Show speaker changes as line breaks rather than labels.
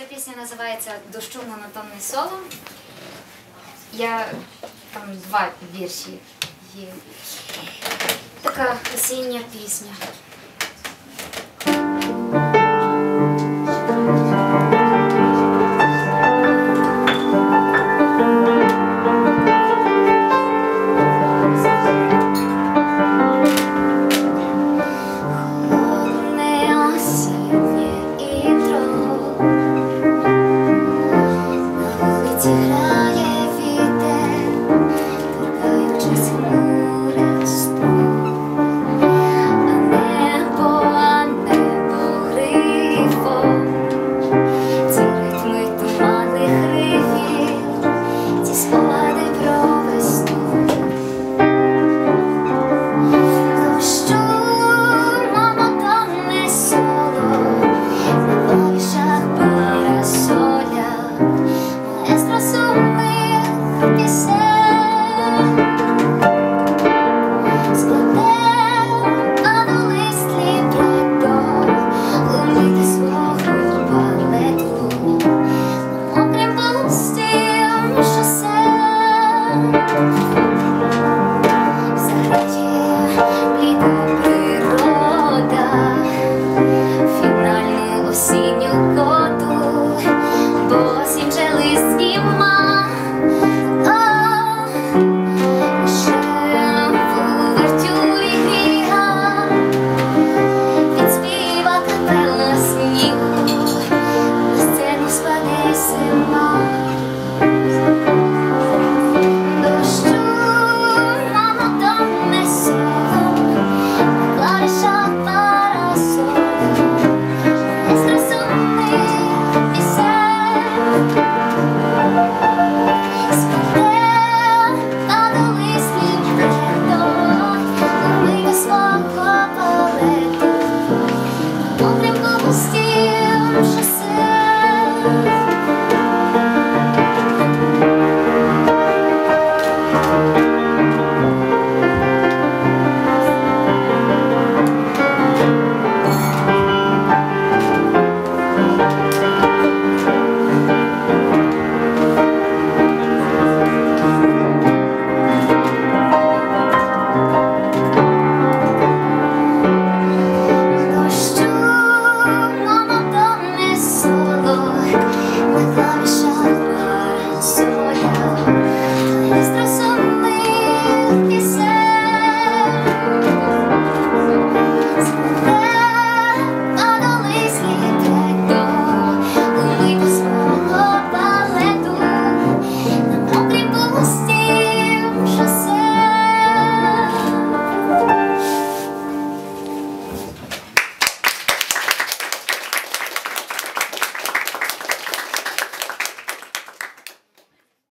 Ця пісня називається Дощу монотонний соло. Я там два вірші є. Така осіння пісня.